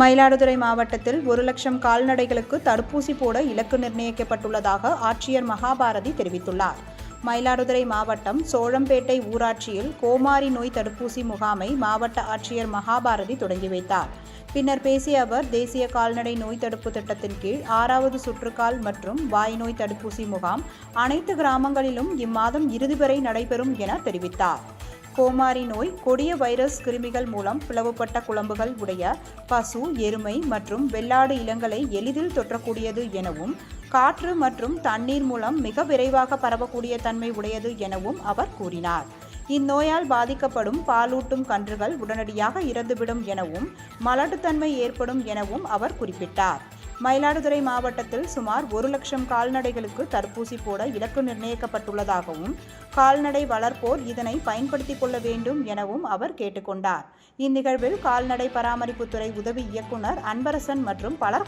மயிலாடுதுறை மாவட்டத்தில் ஒரு லட்சம் கால்நடைகளுக்கு தடுப்பூசி போட இலக்கு நிர்ணயிக்கப்பட்டுள்ளதாக ஆட்சியர் மகாபாரதி தெரிவித்துள்ளார். மயிலாடுதுறை மாவட்டம் சோழம்பேட்டை ஊராட்சியில் கோமாரி நோய் தடுப்பூசி முகாமை மாவட்ட ஆட்சியர் மகாபாரதி தொடங்கி வைத்தார். பின்னர் பேசிய அவர் தேசிய கால்நடை நோய் தடுப்பு திட்டத்தின் கீழ் ஆறாவது சுற்றுக்கால் மற்றும் வாய் நோய் தடுப்பூசி முகாம் அனைத்து கிராமங்களிலும் இம்மாதம் இறுதி வரை நடைபெறும் என தெரிவித்தார். கோமாரி நோய் கொடிய வைரஸ் கிருமிகள் மூலம் பிளவுபட்ட குழம்புகள் உடைய பசு எருமை மற்றும் வெள்ளாடு இளங்களை எளிதில் தொற்றக்கூடியது எனவும் காற்று மற்றும் தண்ணீர் மூலம் மிக விரைவாக பரவக்கூடிய தன்மை உடையது எனவும் அவர் கூறினார். இந்நோயால் பாதிக்கப்படும் பாலூட்டும் கன்றுகள் உடனடியாக இறந்துவிடும் எனவும் மலட்டுத்தன்மை ஏற்படும் எனவும் அவர் குறிப்பிட்டார். மயிலாடுதுறை மாவட்டத்தில் சுமார் ஒரு லட்சம் கால்நடைகளுக்கு தடுப்பூசி போட இலக்கு நிர்ணயிக்கப்பட்டுள்ளதாகவும் கால்நடை வளர்ப்போர் இதனை பயன்படுத்திக் கொள்ள வேண்டும் எனவும் அவர் கேட்டுக்கொண்டார். இந்நிகழ்வில் கால்நடை பராமரிப்புத்துறை உதவி இயக்குனர் அன்பரசன் மற்றும் பலர்